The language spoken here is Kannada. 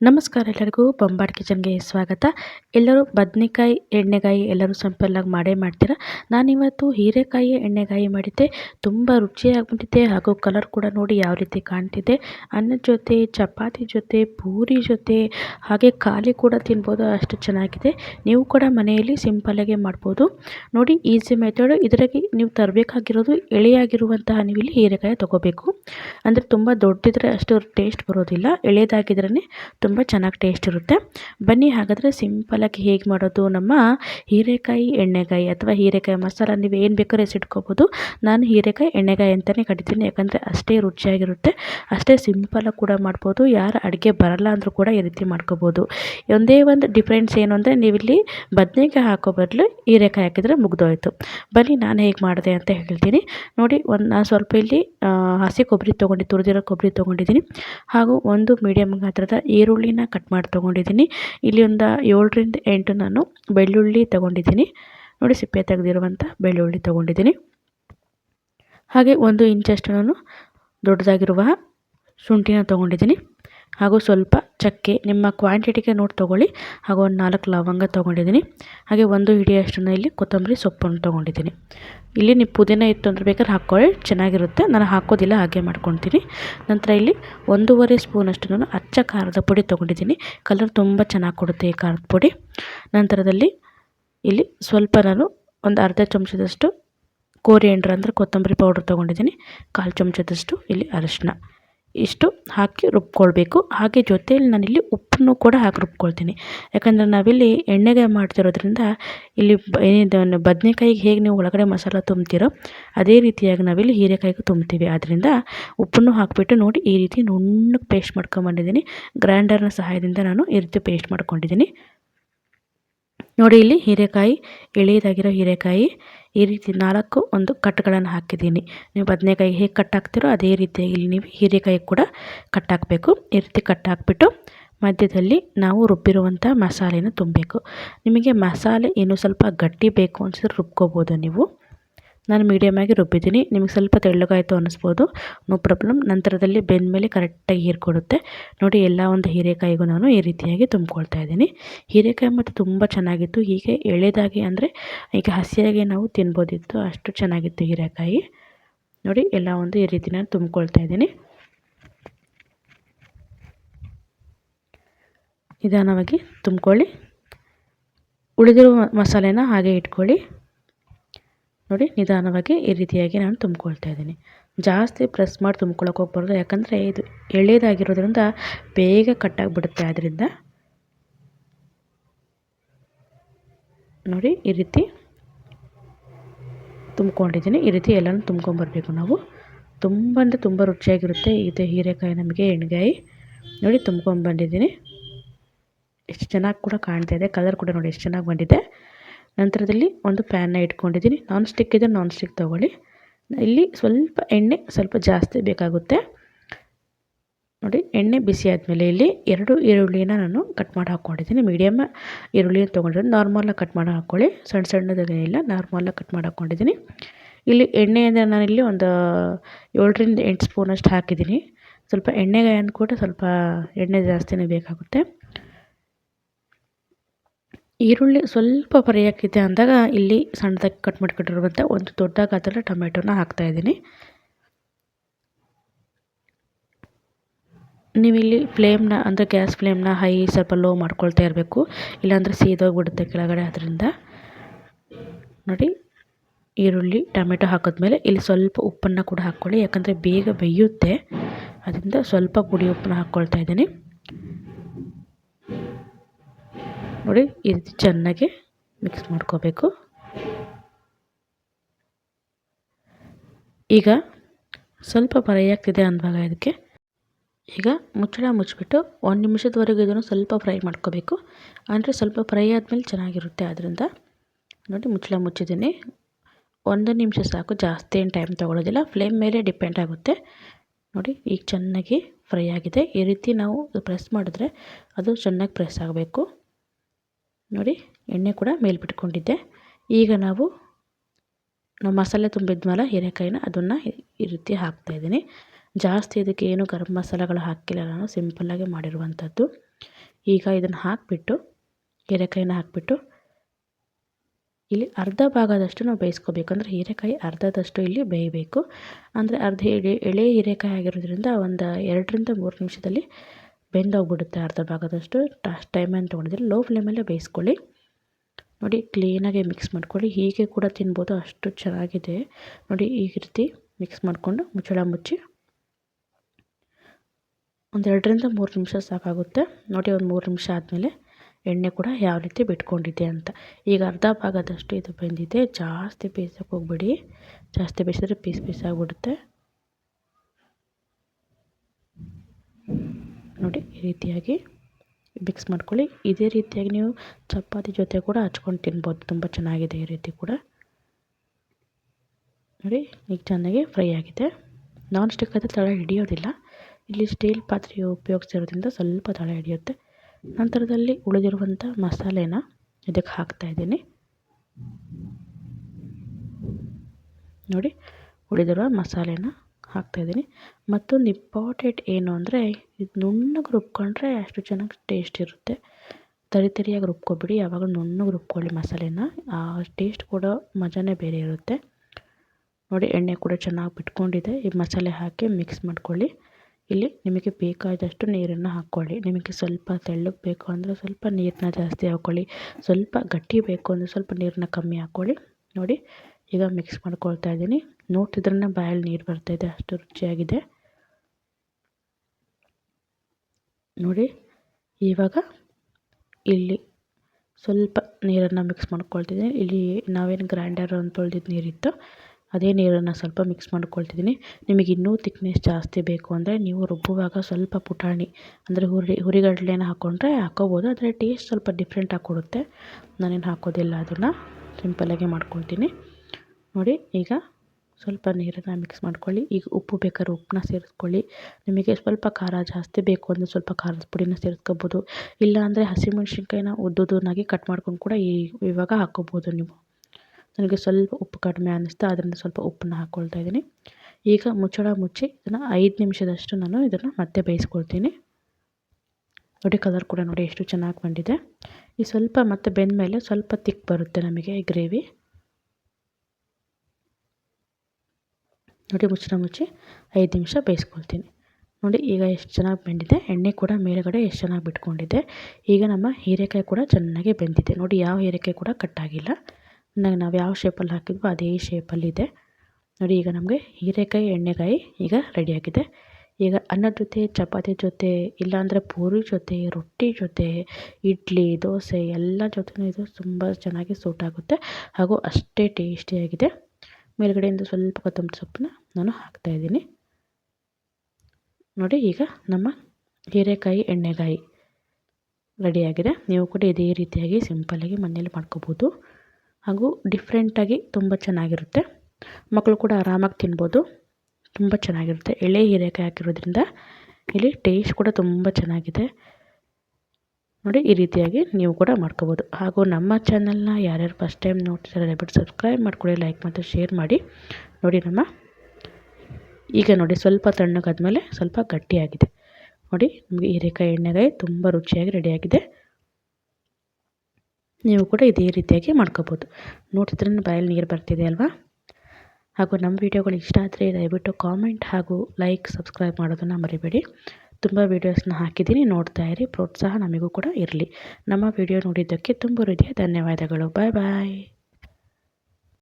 ನಮಸ್ಕಾರ ಎಲ್ಲರಿಗೂ ಬೊಂಬಾಟ್ ಕಿಚನ್ಗೆ ಸ್ವಾಗತ. ಎಲ್ಲರೂ ಬದನೆಕಾಯಿ ಎಣ್ಣೆಗಾಯಿ ಎಲ್ಲರೂ ಸಂಪಲ್ಲಾಗಿ ಮಾಡೇ ಮಾಡ್ತೀರಾ? ನಾನಿವತ್ತು ಹೀರೆಕಾಯಿ ಎಣ್ಣೆಗಾಯಿ ಮಾಡಿದ್ದೆ. ತುಂಬ ರುಚಿಯಾಗಿಬಿಟ್ಟಿದೆ ಹಾಗೂ ಕಲರ್ ಕೂಡ ನೋಡಿ ಯಾವ ರೀತಿ ಕಾಣ್ತಿದೆ. ಅನ್ನದ ಜೊತೆ, ಚಪಾತಿ ಜೊತೆ, ಪೂರಿ ಜೊತೆ, ಹಾಗೆ ಖಾಲಿ ಕೂಡ ತಿನ್ಬೋದು, ಅಷ್ಟು ಚೆನ್ನಾಗಿದೆ. ನೀವು ಕೂಡ ಮನೆಯಲ್ಲಿ ಸಿಂಪಲ್ಲಾಗಿ ಮಾಡ್ಬೋದು. ನೋಡಿ, ಈಸಿ ಮೆಥಡ್. ಇದರಾಗಿ ನೀವು ತರಬೇಕಾಗಿರೋದು ಎಳೆಯಾಗಿರುವಂತಹ ನೀವು ಇಲ್ಲಿ ಹೀರೆಕಾಯಿ ತೊಗೋಬೇಕು. ಅಂದರೆ ತುಂಬ ದೊಡ್ಡದಿದ್ರೆ ಅಷ್ಟು ಟೇಸ್ಟ್ ಬರೋದಿಲ್ಲ. ಎಳೆದಾಗಿದ್ರೇ ತುಂಬ ಚೆನ್ನಾಗಿ ಟೇಸ್ಟ್ ಇರುತ್ತೆ. ಬನ್ನಿ ಹಾಗಾದರೆ ಸಿಂಪಲಾಗಿ ಹೇಗೆ ಮಾಡೋದು ನಮ್ಮ ಹೀರೆಕಾಯಿ ಎಣ್ಣೆಗಾಯಿ ಅಥವಾ ಹೀರೆಕಾಯಿ ಮಸಾಲ ನೀವು ಏನು ಬೇಕಾದ್ರೂ ಹೆಸರಿಟ್ಕೋಬೋದು ನಾನು ಹೀರೆಕಾಯಿ ಎಣ್ಣೆಗಾಯಿ ಅಂತಲೇ ಕಡಿತೀನಿ ಯಾಕಂದರೆ ಅಷ್ಟೇ ರುಚಿಯಾಗಿರುತ್ತೆ. ಅಷ್ಟೇ ಸಿಂಪಲಾಗಿ ಕೂಡ ಮಾಡ್ಬೋದು. ಯಾರು ಅಡುಗೆ ಬರಲ್ಲ ಅಂದರೂ ಕೂಡ ಈ ರೀತಿ ಮಾಡ್ಕೋಬೋದು. ಒಂದೇ ಒಂದು ಡಿಫ್ರೆನ್ಸ್ ಏನು ಅಂದರೆ ನೀವಿಲ್ಲಿ ಬದನೆಕಾಯಿ ಹಾಕೋ ಬದಲು ಹೀರೆಕಾಯಿ ಹಾಕಿದರೆ ಮುಗಿದೋಯ್ತು. ಬನ್ನಿ ನಾನು ಹೇಗೆ ಮಾಡಿದೆ ಅಂತ ಹೇಳ್ತೀನಿ. ನೋಡಿ, ಒಂದು ನಾನು ಸ್ವಲ್ಪ ಇಲ್ಲಿ ಹಸಿ ಕೊಬ್ಬರಿ ತೊಗೊಂಡು ತುರಿದಿರೋ ಕೊಬ್ಬರಿ ತೊಗೊಂಡಿದ್ದೀನಿ. ಹಾಗೂ ಒಂದು ಮೀಡಿಯಮ್ ಗಾತ್ರದ ಈರುಳ್ಳಿ ಈರುಳ್ಳಿನ ಕಟ್ ಮಾಡಿ ತೊಗೊಂಡಿದ್ದೀನಿ. ಇಲ್ಲಿ ಒಂದು ಏಳರಿಂದ ಎಂಟು ನಾನು ಬೆಳ್ಳುಳ್ಳಿ ತೊಗೊಂಡಿದ್ದೀನಿ. ನೋಡಿ ಸಿಪ್ಪೆ ತೆಗೆದಿರುವಂಥ ಬೆಳ್ಳುಳ್ಳಿ ತೊಗೊಂಡಿದ್ದೀನಿ. ಹಾಗೆ ಒಂದು ಇಂಚಷ್ಟು ನಾನು ದೊಡ್ಡದಾಗಿರುವ ಶುಂಠಿನ ತೊಗೊಂಡಿದ್ದೀನಿ. ಹಾಗೂ ಸ್ವಲ್ಪ ಚಕ್ಕೆ, ನಿಮ್ಮ ಕ್ವಾಂಟಿಟಿಗೆ ನೋಡಿ ತೊಗೊಳ್ಳಿ. ಹಾಗೂ ಒಂದು ನಾಲ್ಕು ಲವಂಗ ತೊಗೊಂಡಿದ್ದೀನಿ. ಹಾಗೆ ಒಂದು ಹಿಡಿಯಷ್ಟನ್ನು ಇಲ್ಲಿ ಕೊತ್ತಂಬರಿ ಸೊಪ್ಪನ್ನು ತೊಗೊಂಡಿದ್ದೀನಿ. ಇಲ್ಲಿ ನೀವು ಪುದೀನ ಇತ್ತು ಅಂದರೆ ಬೇಕಾದ್ರೆ ಹಾಕ್ಕೊಳ್ಳಿ, ಚೆನ್ನಾಗಿರುತ್ತೆ. ನಾನು ಹಾಕೋದಿಲ್ಲ, ಹಾಗೆ ಮಾಡ್ಕೊತೀನಿ ನಂತರ ಇಲ್ಲಿ ಒಂದೂವರೆ ಸ್ಪೂನಷ್ಟು ನಾನು ಅಚ್ಚ ಖಾರದ ಪುಡಿ ತೊಗೊಂಡಿದ್ದೀನಿ. ಕಲರ್ ತುಂಬ ಚೆನ್ನಾಗಿ ಕೊಡುತ್ತೆ ಈ ಖಾರದ ಪುಡಿ. ನಂತರದಲ್ಲಿ ಇಲ್ಲಿ ಸ್ವಲ್ಪ ನಾನು ಒಂದು ಅರ್ಧ ಚಮಚದಷ್ಟು ಕೋರಿ ಅಂದರೆ ಕೊತ್ತಂಬರಿ ಪೌಡ್ರ್ ತೊಗೊಂಡಿದ್ದೀನಿ. ಕಾಲು ಚಮಚದಷ್ಟು ಇಲ್ಲಿ ಅರಶಿನ ಇಷ್ಟು ಹಾಕಿ ರುಬ್ಕೊಳ್ಬೇಕು. ಹಾಗೆ ಜೊತೆಯಲ್ಲಿ ನಾನಿಲ್ಲಿ ಉಪ್ಪನ್ನು ಕೂಡ ಹಾಕಿ ರುಬ್ಕೊಳ್ತೀನಿ. ಯಾಕಂದರೆ ನಾವಿಲ್ಲಿ ಎಣ್ಣೆಗೆ ಮಾಡ್ತಿರೋದ್ರಿಂದ ಇಲ್ಲಿ ಏನಿದೆ ಬದನೆಕಾಯಿಗೆ ಹೇಗೆ ನೀವು ಒಳಗಡೆ ಮಸಾಲ ತುಂಬ್ತೀರೋ ಅದೇ ರೀತಿಯಾಗಿ ನಾವಿಲ್ಲಿ ಹೀರೆಕಾಯಿಗೂ ತುಂಬ್ತೀವಿ. ಆದ್ದರಿಂದ ಉಪ್ಪನ್ನು ಹಾಕಿಬಿಟ್ಟು ನೋಡಿ ಈ ರೀತಿ ನುಣ್ಣಗೆ ಪೇಸ್ಟ್ ಮಾಡ್ಕೊಂಬಂದಿದ್ದೀನಿ ಗ್ರೈಂಡರ್ನ ಸಹಾಯದಿಂದ ನಾನು ಈ ರೀತಿ ಪೇಸ್ಟ್ ಮಾಡ್ಕೊಂಡಿದ್ದೀನಿ. ನೋಡಿ ಇಲ್ಲಿ ಹೀರೆಕಾಯಿ, ಎಳೆಯದಾಗಿರೋ ಹೀರೆಕಾಯಿ. ಈ ರೀತಿ ನಾಲ್ಕು ಒಂದು ಕಟ್ಗಳನ್ನು ಹಾಕಿದ್ದೀನಿ. ನೀವು ಬದನೆಕಾಯಿ ಹೇಗೆ ಕಟ್ ಹಾಕ್ತಿರೋ ಅದೇ ರೀತಿಯಾಗಿ ಇಲ್ಲಿ ನೀವು ಹೀರೆಕಾಯಿ ಕೂಡ ಕಟ್ ಹಾಕಬೇಕು. ಈ ರೀತಿ ಕಟ್ ಹಾಕ್ಬಿಟ್ಟು ಮಧ್ಯದಲ್ಲಿ ನಾವು ರುಬ್ಬಿರುವಂಥ ಮಸಾಲೆನ ತುಂಬಬೇಕು. ನಿಮಗೆ ಮಸಾಲೆ ಇನ್ನೂ ಸ್ವಲ್ಪ ಗಟ್ಟಿ ಬೇಕು ಅನಿಸಿದ್ರೆ ರುಬ್ಕೋಬೋದು ನೀವು. ನಾನು ಮೀಡಿಯಮಾಗಿ ರುಬ್ಬಿದ್ದೀನಿ. ನಿಮಗೆ ಸ್ವಲ್ಪ ತೆಳ್ಳಗಾಯಿತು ಅನ್ನಿಸ್ಬೋದು. ನೋ ಪ್ರಾಬ್ಲಮ್ ನಂತರದಲ್ಲಿ ಬೆಂದ ಮೇಲೆ ಕರೆಕ್ಟಾಗಿ ಹೀರ್ಕೊಡುತ್ತೆ ನೋಡಿ, ಎಲ್ಲ ಒಂದು ಹೀರೆಕಾಯಿಗೂ ನಾನು ಈ ರೀತಿಯಾಗಿ ತುಂಬಿಕೊಳ್ತಾ ಇದ್ದೀನಿ. ಹೀರೆಕಾಯಿ ಮತ್ತು ತುಂಬ ಚೆನ್ನಾಗಿತ್ತು. ಹೀಗೆ ಎಳೆದಾಗಿ ಅಂದರೆ ಈಗ ಹಸಿಯಾಗಿ ನಾವು ತಿನ್ಬೋದಿತ್ತು. ಅಷ್ಟು ಚೆನ್ನಾಗಿತ್ತು ಹೀರೆಕಾಯಿ. ನೋಡಿ, ಎಲ್ಲ ಒಂದು ಈ ರೀತಿ ನಾನು ತುಂಬಿಕೊಳ್ತಾ ಇದ್ದೀನಿ. ನಿಧಾನವಾಗಿ ತುಂಬಿಕೊಳ್ಳಿ. ಉಳಿದಿರುವ ಮಸಾಲೆನ ಹಾಗೆ ಇಟ್ಕೊಳ್ಳಿ. ನೋಡಿ, ನಿಧಾನವಾಗಿ ಈ ರೀತಿಯಾಗಿ ನಾನು ತುಂಬ್ಕೊಳ್ತಾ ಇದ್ದೀನಿ. ಜಾಸ್ತಿ ಪ್ರೆಸ್ ಮಾಡಿ ತುಂಬ್ಕೊಳಕ್ಕೆ ಹೋಗ್ಬಾರ್ದು. ಯಾಕಂದರೆ ಇದು ಎಳೆದಾಗಿರೋದ್ರಿಂದ ಬೇಗ ಕಟ್ಟಾಗಿಬಿಡುತ್ತೆ ಆದ್ದರಿಂದ ನೋಡಿ, ಈ ರೀತಿ ತುಂಬ್ಕೊಂಡಿದ್ದೀನಿ. ಈ ರೀತಿ ಎಲ್ಲನೂ ತುಂಬ್ಕೊಂಬರ್ಬೇಕು ನಾವು. ತುಂಬ ಅಂದರೆ ತುಂಬ ರುಚಿಯಾಗಿರುತ್ತೆ ಇದು ಹೀರೆಕಾಯಿ ನಮಗೆ ಎಣ್ಗಾಯಿ. ನೋಡಿ ತುಂಬ್ಕೊಂಡ್ಬಂದಿದ್ದೀನಿ ಎಷ್ಟು ಚೆನ್ನಾಗಿ ಕೂಡ ಕಾಣ್ತಾ ಇದೆ. ಕಲರ್ ಕೂಡ ನೋಡಿ ಎಷ್ಟು ಚೆನ್ನಾಗಿ ಬಂದಿದೆ. ನಂತರದಲ್ಲಿ ಒಂದು ಪ್ಯಾನ್ನ ಇಟ್ಕೊಂಡಿದ್ದೀನಿ. ನಾನ್ ಸ್ಟಿಕ್ ಇದೆ ನಾನ್ ಸ್ಟಿಕ್ ತೊಗೊಳ್ಳಿ. ಇಲ್ಲಿ ಸ್ವಲ್ಪ ಎಣ್ಣೆ ಸ್ವಲ್ಪ ಜಾಸ್ತಿ ಬೇಕಾಗುತ್ತೆ. ನೋಡಿ, ಎಣ್ಣೆ ಬಿಸಿ ಆದಮೇಲೆ ಇಲ್ಲಿ ಎರಡು ಈರುಳ್ಳಿನ ನಾನು ಕಟ್ ಮಾಡಿ ಹಾಕ್ಕೊಂಡಿದ್ದೀನಿ ಮೀಡಿಯಮ್ ಈರುಳ್ಳಿನ ತೊಗೊಂಡಿರೋದು ನಾರ್ಮಲಾಗಿ ಕಟ್ ಮಾಡಿ ಹಾಕ್ಕೊಳ್ಳಿ ಸಣ್ಣ ಸಣ್ಣದೇನಿಲ್ಲ ನಾರ್ಮಲಾಗಿ ಕಟ್ ಮಾಡಿ ಹಾಕ್ಕೊಂಡಿದ್ದೀನಿ ಇಲ್ಲಿ ಎಣ್ಣೆಯಿಂದ ನಾನಿಲ್ಲಿ ಒಂದು ಏಳರಿಂದ ಎಂಟು ಸ್ಪೂನಷ್ಟು ಹಾಕಿದ್ದೀನಿ. ಸ್ವಲ್ಪ ಎಣ್ಣೆಗಾಯಿ ಕೂಡ ಸ್ವಲ್ಪ ಎಣ್ಣೆ ಜಾಸ್ತಿನೇ ಬೇಕಾಗುತ್ತೆ. ಈರುಳ್ಳಿ ಸ್ವಲ್ಪ ಆಗ್ತಿದೆ ಅಂದಾಗ ಇಲ್ಲಿ ಸಣ್ಣದಾಗಿ ಕಟ್ ಮಾಡ್ಕೊಂಡಿರುವಂಥ ಒಂದು ದೊಡ್ಡ ಗಾತ್ರದ ಟೊಮೆಟೊನ ಹಾಕ್ತಾಯಿದ್ದೀನಿ ನೀವಿಲ್ಲಿ ಫ್ಲೇಮ್ನ ಅಂದರೆ ಗ್ಯಾಸ್ ಫ್ಲೇಮ್ನ ಹೈ ಸ್ವಲ್ಪ ಲೋ ಮಾಡ್ಕೊಳ್ತಾ ಇರಬೇಕು. ಇಲ್ಲಾಂದರೆ ಸೀದೋಗ್ಬಿಡುತ್ತೆ ಕೆಳಗಡೆ ಅದರಿಂದ ನೋಡಿ, ಈರುಳ್ಳಿ ಟೊಮೆಟೊ ಹಾಕಿದ್ಮೇಲೆ ಇಲ್ಲಿ ಸ್ವಲ್ಪ ಉಪ್ಪನ್ನು ಕೂಡ ಹಾಕ್ಕೊಳ್ಳಿ. ಯಾಕಂದರೆ ಬೇಗ ಬೇಯುತ್ತೆ. ಅದರಿಂದ ಸ್ವಲ್ಪ ಪುಡಿ ಉಪ್ಪನ್ನ ಹಾಕ್ಕೊಳ್ತಾ ಇದ್ದೀನಿ. ನೋಡಿ ಈ ರೀತಿ ಚೆನ್ನಾಗಿ ಮಿಕ್ಸ್ ಮಾಡ್ಕೋಬೇಕು. ಈಗ ಸ್ವಲ್ಪ ಫ್ರೈ ಆಗ್ತಿದೆ ಅಂದಾಗ ಇದಕ್ಕೆ ಈಗ ಮುಚ್ಚಳ ಮುಚ್ಚಿಬಿಟ್ಟು ಒಂದು ನಿಮಿಷದವರೆಗೂ ಇದನ್ನು ಸ್ವಲ್ಪ ಫ್ರೈ ಮಾಡ್ಕೋಬೇಕು. ಅಂದರೆ ಸ್ವಲ್ಪ ಫ್ರೈ ಆದಮೇಲೆ ಚೆನ್ನಾಗಿರುತ್ತೆ ಆದ್ದರಿಂದ ನೋಡಿ ಮುಚ್ಚಳ ಮುಚ್ಚಿದ್ದೀನಿ. ಒಂದು ನಿಮಿಷ ಸಾಕು, ಜಾಸ್ತಿ ಏನು ಟೈಮ್ ತೊಗೊಳ್ಳೋದಿಲ್ಲ ಫ್ಲೇಮ್ ಮೇಲೆ ಡಿಪೆಂಡ್ ಆಗುತ್ತೆ. ನೋಡಿ ಈಗ ಚೆನ್ನಾಗಿ ಫ್ರೈ ಆಗಿದೆ. ಈ ರೀತಿ ನಾವು ಪ್ರೆಸ್ ಮಾಡಿದ್ರೆ ಅದು ಚೆನ್ನಾಗಿ ಪ್ರೆಸ್ ಆಗಬೇಕು. ನೋಡಿ, ಎಣ್ಣೆ ಕೂಡ ಮೇಲ್ಬಿಟ್ಕೊಂಡಿದ್ದೆ ಈಗ ನಾವು ನಾವು ಮಸಾಲೆ ತುಂಬಿದ ಮೇಲೆ ಹೀರೆಕಾಯಿನ ಅದನ್ನು ಈ ರೀತಿ ಹಾಕ್ತಾಯಿದ್ದೀನಿ ಜಾಸ್ತಿ ಇದಕ್ಕೆ ಏನು ಗರಂ ಮಸಾಲೆಗಳು ಹಾಕಿಲ್ಲ. ನಾನು ಸಿಂಪಲ್ಲಾಗಿ ಮಾಡಿರುವಂಥದ್ದು. ಈಗ ಇದನ್ನು ಹಾಕಿಬಿಟ್ಟು, ಹೀರೆಕಾಯಿನ ಹಾಕಿಬಿಟ್ಟು, ಇಲ್ಲಿ ಅರ್ಧ ಭಾಗದಷ್ಟು ನಾವು ಬೇಯಿಸ್ಕೋಬೇಕು. ಅಂದರೆ ಹೀರೆಕಾಯಿ ಅರ್ಧದಷ್ಟು ಇಲ್ಲಿ ಬೇಯಬೇಕು. ಅಂದರೆ ಅರ್ಧ ಎಳೆ ಎಳೆ ಹೀರೆಕಾಯಿ ಆಗಿರೋದ್ರಿಂದ ಒಂದು ಎರಡರಿಂದ ಮೂರು ನಿಮಿಷದಲ್ಲಿ ಬೆಂದೋಗ್ಬಿಡುತ್ತೆ ಅರ್ಧ ಭಾಗದಷ್ಟು. ಅಷ್ಟು ಟೈಮನ್ನು ತೊಗೊಂಡಿದ್ರೆ ಲೋ ಫ್ಲೇಮಲ್ಲೇ ಬೇಯಿಸ್ಕೊಳ್ಳಿ. ನೋಡಿ ಕ್ಲೀನಾಗೆ ಮಿಕ್ಸ್ ಮಾಡ್ಕೊಳ್ಳಿ. ಹೀಗೆ ಕೂಡ ತಿನ್ಬೋದು, ಅಷ್ಟು ಚೆನ್ನಾಗಿದೆ. ನೋಡಿ, ಈ ರೀತಿ ಮಿಕ್ಸ್ ಮಾಡಿಕೊಂಡು ಮುಚ್ಚಳ ಮುಚ್ಚಿ ಒಂದೆರಡರಿಂದ ಮೂರು ನಿಮಿಷ ಸಾಕಾಗುತ್ತೆ. ನೋಡಿ, ಒಂದು ಮೂರು ನಿಮಿಷ ಆದಮೇಲೆ ಎಣ್ಣೆ ಕೂಡ ಯಾವ ರೀತಿ ಬಿಟ್ಕೊಂಡಿದೆ ಅಂತ. ಈಗ ಅರ್ಧ ಭಾಗದಷ್ಟು ಇದು ಬೆಂದಿದೆ. ಜಾಸ್ತಿ ಬೇಯಿಸೋಕೆ ಹೋಗ್ಬೇಡಿ. ಜಾಸ್ತಿ ಬೇಯಿಸಿದ್ರೆ ಪೀಸ್ ಪೀಸ್ ಆಗಿಬಿಡುತ್ತೆ. ನೋಡಿ, ಈ ರೀತಿಯಾಗಿ ಮಿಕ್ಸ್ ಮಾಡ್ಕೊಳ್ಳಿ. ಇದೇ ರೀತಿಯಾಗಿ ನೀವು ಚಪಾತಿ ಜೊತೆ ಕೂಡ ಹಚ್ಕೊಂಡು ತಿನ್ಬೋದು. ತುಂಬ ಚೆನ್ನಾಗಿದೆ ಈ ರೀತಿ ಕೂಡ. ನೋಡಿ, ಈಗ ಚೆನ್ನಾಗಿ ಫ್ರೈ ಆಗಿದೆ. ನಾನ್ ಸ್ಟಿಕ್ ಆದರೆ ತಳ ಹಿಡಿಯೋದಿಲ್ಲ. ಇಲ್ಲಿ ಸ್ಟೀಲ್ ಪಾತ್ರೆ ಉಪಯೋಗಿಸಿರೋದ್ರಿಂದ ಸ್ವಲ್ಪ ತಳ ಹಿಡಿಯುತ್ತೆ. ನಂತರದಲ್ಲಿ ಉಳಿದಿರುವಂಥ ಮಸಾಲೆನ ಇದಕ್ಕೆ ಹಾಕ್ತಾಯಿದ್ದೀನಿ ನೋಡಿ, ಉಳಿದಿರುವ ಮಸಾಲೆನ ಹಾಕ್ತಾಯಿದ್ದೀನಿ ಮತ್ತೊಂದು ಇಂಪಾರ್ಟೆಂಟ್ ಏನು ಅಂದರೆ ಇದು ನುಣ್ಣಗೆ ರುಬ್ಕೊಂಡ್ರೆ ಅಷ್ಟು ಚೆನ್ನಾಗಿ ಟೇಸ್ಟ್ ಇರುತ್ತೆ. ತರಿ ತರಿಯಾಗಿ ರುಬ್ಕೊಬಿಡಿ ಯಾವಾಗ ನುಣ್ಣಗೆ ರುಬ್ಕೊಳ್ಳಿ ಮಸಾಲೆನ. ಆ ಟೇಸ್ಟ್ ಕೂಡ ಮಜಾನೇ ಬೇರೆ ಇರುತ್ತೆ. ನೋಡಿ, ಎಣ್ಣೆ ಕೂಡ ಚೆನ್ನಾಗಿ ಬಿಟ್ಕೊಂಡಿದೆ. ಈ ಮಸಾಲೆ ಹಾಕಿ ಮಿಕ್ಸ್ ಮಾಡ್ಕೊಳ್ಳಿ. ಇಲ್ಲಿ ನಿಮಗೆ ಬೇಕಾದಷ್ಟು ನೀರನ್ನು ಹಾಕ್ಕೊಳ್ಳಿ. ನಿಮಗೆ ಸ್ವಲ್ಪ ತೆಳ್ಳಗೆ ಬೇಕು ಅಂದರೆ ಸ್ವಲ್ಪ ನೀರನ್ನ ಜಾಸ್ತಿ ಹಾಕ್ಕೊಳ್ಳಿ. ಸ್ವಲ್ಪ ಗಟ್ಟಿ ಬೇಕು ಅಂದರೆ ಸ್ವಲ್ಪ ನೀರನ್ನ ಕಮ್ಮಿ ಹಾಕ್ಕೊಳ್ಳಿ. ನೋಡಿ, ಈಗ ಮಿಕ್ಸ್ ಮಾಡ್ಕೊಳ್ತಾ ಇದ್ದೀನಿ. ನೋಡ್ತಿದ್ರೆ ಬಾಯಲ್ಲಿ ನೀರು ಬರ್ತಾಯಿದೆ ಅಷ್ಟು ರುಚಿಯಾಗಿದೆ. ನೋಡಿ, ಇವಾಗ ಇಲ್ಲಿ ಸ್ವಲ್ಪ ನೀರನ್ನು ಮಿಕ್ಸ್ ಮಾಡ್ಕೊಳ್ತಿದ್ದೀನಿ. ಇಲ್ಲಿ ನಾವೇನು ಗ್ರೈಂಡರ್ ಅಂತ ತೊಳೆದಿದ್ದು ನೀರಿತ್ತು, ಅದೇ ನೀರನ್ನು ಸ್ವಲ್ಪ ಮಿಕ್ಸ್ ಮಾಡ್ಕೊಳ್ತಿದ್ದೀನಿ. ನಿಮಗೆ ಇನ್ನೂ ತಿಕ್ನೆಸ್ ಜಾಸ್ತಿ ಬೇಕು ಅಂದರೆ ನೀವು ರುಬ್ಬುವಾಗ ಸ್ವಲ್ಪ ಪುಟಾಣಿ, ಅಂದರೆ ಹುರಿ, ಹುರಿಗಡಲೆನ ಹಾಕ್ಕೊಂಡ್ರೆ ಹಾಕ್ಕೋಬೋದು ಆದರೆ ಟೇಸ್ಟ್ ಸ್ವಲ್ಪ ಡಿಫ್ರೆಂಟಾಗಿ ಕೊಡುತ್ತೆ. ನಾನೇನು ಹಾಕೋದಿಲ್ಲ ಅದನ್ನು ಸಿಂಪಲ್ಲಾಗೆ ಮಾಡ್ಕೊಳ್ತೀನಿ. ನೋಡಿ, ಈಗ ಸ್ವಲ್ಪ ನೀರನ್ನು ಮಿಕ್ಸ್ ಮಾಡ್ಕೊಳ್ಳಿ. ಈಗ ಉಪ್ಪು ಬೇಕಾದ್ರೆ ಉಪ್ಪನ್ನ ಸೇರಿಸ್ಕೊಳ್ಳಿ. ನಿಮಗೆ ಸ್ವಲ್ಪ ಖಾರ ಜಾಸ್ತಿ ಬೇಕು ಅಂದರೆ ಸ್ವಲ್ಪ ಖಾರದ ಪುಡಿನ ಸೇರಿಸ್ಕೋಬೋದು. ಇಲ್ಲ ಅಂದರೆ ಹಸಿಮೆಣ್ಸಿನ್ಕಾಯಿನ ಉದ್ದುದನ್ನಾಗಿ ಕಟ್ ಮಾಡ್ಕೊಂಡು ಕೂಡ ಈ ಇವಾಗ ಹಾಕ್ಕೋಬೋದು ನೀವು. ನನಗೆ ಸ್ವಲ್ಪ ಉಪ್ಪು ಕಡಿಮೆ ಅನ್ನಿಸ್ತಾ ಅದರಿಂದ ಸ್ವಲ್ಪ ಉಪ್ಪನ್ನ ಹಾಕ್ಕೊಳ್ತಾ ಇದ್ದೀನಿ. ಈಗ ಮುಚ್ಚಳ ಮುಚ್ಚಿ ಇದನ್ನು ಐದು ನಿಮಿಷದಷ್ಟು ನಾನು ಇದನ್ನು ಮತ್ತೆ ಬೇಯಿಸ್ಕೊಳ್ತೀನಿ. ನೋಡಿ ಕಲರ್ ಕೂಡ ನೋಡಿ ಎಷ್ಟು ಚೆನ್ನಾಗಿ ಬಂದಿದೆ. ಈ ಸ್ವಲ್ಪ ಮತ್ತೆ ಬೆಂದ ಮೇಲೆ ಸ್ವಲ್ಪ ತಿಕ್ ಬರುತ್ತೆ ನಮಗೆ ಗ್ರೇವಿ. ನೋಡಿ ಮುಚ್ಚಳ ಮುಚ್ಚಿ ಐದು ನಿಮಿಷ ಬೇಯಿಸ್ಕೊಳ್ತೀನಿ. ನೋಡಿ ಈಗ ಎಷ್ಟು ಚೆನ್ನಾಗಿ ಬೆಂದಿದೆ. ಎಣ್ಣೆ ಕೂಡ ಮೇಲುಗಡೆ ಎಷ್ಟು ಚೆನ್ನಾಗಿ ಬಿಟ್ಕೊಂಡಿದೆ. ಈಗ ನಮ್ಮ ಹೀರೆಕಾಯಿ ಕೂಡ ಚೆನ್ನಾಗಿ ಬೆಂದಿದೆ. ನೋಡಿ ಯಾವ ಹೀರೆಕಾಯಿ ಕೂಡ ಕಟ್ಟಾಗಿಲ್ಲ ನಾವು ಯಾವ ಶೇಪಲ್ಲಿ ಹಾಕಿದ್ವೋ ಅದೇ ಶೇಪಲ್ಲಿದೆ ನೋಡಿ ಈಗ ನಮಗೆ ಹೀರೆಕಾಯಿ, ಎಣ್ಣೆಕಾಯಿ ಈಗ ರೆಡಿಯಾಗಿದೆ ಈಗ ಅನ್ನದ ಜೊತೆ, ಚಪಾತಿ ಜೊತೆ, ಇಲ್ಲಾಂದರೆ ಪೂರಿ ಜೊತೆ, ರೊಟ್ಟಿ ಜೊತೆ, ಇಡ್ಲಿ, ದೋಸೆ ಎಲ್ಲ ಜೊತೆನೂ ಇದು ತುಂಬ ಚೆನ್ನಾಗಿ ಸೂಟ್ ಆಗುತ್ತೆ. ಹಾಗೂ ಅಷ್ಟೇ ಟೇಸ್ಟಿಯಾಗಿದೆ ಮೇಲುಗಡೆಯಿಂದ ಸ್ವಲ್ಪ ಕೊತ್ತಂಬರಿ ಸೊಪ್ಪನ್ನ ನಾನು ಹಾಕ್ತಾಯಿದ್ದೀನಿ ನೋಡಿ ಈಗ ನಮ್ಮ ಹೀರೆಕಾಯಿ, ಎಣ್ಣೆಗಾಯಿ ರೆಡಿಯಾಗಿದೆ ನೀವು ಕೂಡ ಇದೇ ರೀತಿಯಾಗಿ ಸಿಂಪಲ್ಲಾಗಿ ಮನೆಯಲ್ಲಿ ಮಾಡ್ಕೋಬೋದು. ಹಾಗೂ ಡಿಫ್ರೆಂಟಾಗಿ ತುಂಬ ಚೆನ್ನಾಗಿರುತ್ತೆ. ಮಕ್ಕಳು ಕೂಡ ಆರಾಮಾಗಿ ತಿನ್ಬೋದು. ತುಂಬ ಚೆನ್ನಾಗಿರುತ್ತೆ. ಎಳೆ ಹೀರೆಕಾಯಿ ಹಾಕಿರೋದ್ರಿಂದ ಇಲ್ಲಿ ಟೇಸ್ಟ್ ಕೂಡ ತುಂಬ ಚೆನ್ನಾಗಿದೆ. ನೋಡಿ ಈ ರೀತಿಯಾಗಿ ನೀವು ಕೂಡ ಮಾಡ್ಕೋಬೋದು. ಹಾಗೂ ನಮ್ಮ ಚಾನಲ್ನ ಯಾರ್ಯಾರು ಫಸ್ಟ್ ಟೈಮ್ ನೋಡ್ತಿದ್ದಾರೆ ದಯವಿಟ್ಟು ಸಬ್ಸ್ಕ್ರೈಬ್ ಮಾಡ್ಕೊಳ್ಳಿ ಲೈಕ್ ಮತ್ತು ಶೇರ್ ಮಾಡಿ. ನೋಡಿ ನಮ್ಮ, ಈಗ ನೋಡಿ ಸ್ವಲ್ಪ ತಣ್ಣಗಾದ್ಮೇಲೆ ಸ್ವಲ್ಪ ಗಟ್ಟಿಯಾಗಿದೆ. ನೋಡಿ ನಿಮಗೆ ಹೀರೆಕಾಯಿ ಎಣ್ಣೆಗಾಯಿ ತುಂಬ ರುಚಿಯಾಗಿ ರೆಡಿಯಾಗಿದೆ. ನೀವು ಕೂಡ ಇದೇ ರೀತಿಯಾಗಿ ಮಾಡ್ಕೋಬೋದು. ನೋಡ್ತಿದ್ರೆ ಬಾಯಲ್ಲಿ ನೀರು ಬರ್ತಿದೆ ಅಲ್ವಾ? ಹಾಗೂ ನಮ್ಮ ವಿಡಿಯೋಗಳು ಇಷ್ಟ ಆದರೆ ದಯವಿಟ್ಟು ಕಾಮೆಂಟ್ ಹಾಗೂ ಲೈಕ್ ಸಬ್ಸ್ಕ್ರೈಬ್ ಮಾಡೋದನ್ನು ಮರಿಬೇಡಿ. ತುಂಬ ವೀಡಿಯೋಸ್ನ ಹಾಕಿದ್ದೀನಿ, ನೋಡ್ತಾ ಇರಿ, ಪ್ರೋತ್ಸಾಹ ನಮಗೂ ಕೂಡ ಇರಲಿ. ನಮ್ಮ ವಿಡಿಯೋ ನೋಡಿದ್ದಕ್ಕೆ ತುಂಬ ಹೃದಯ ಧನ್ಯವಾದಗಳು. ಬಾಯ್ ಬಾಯ್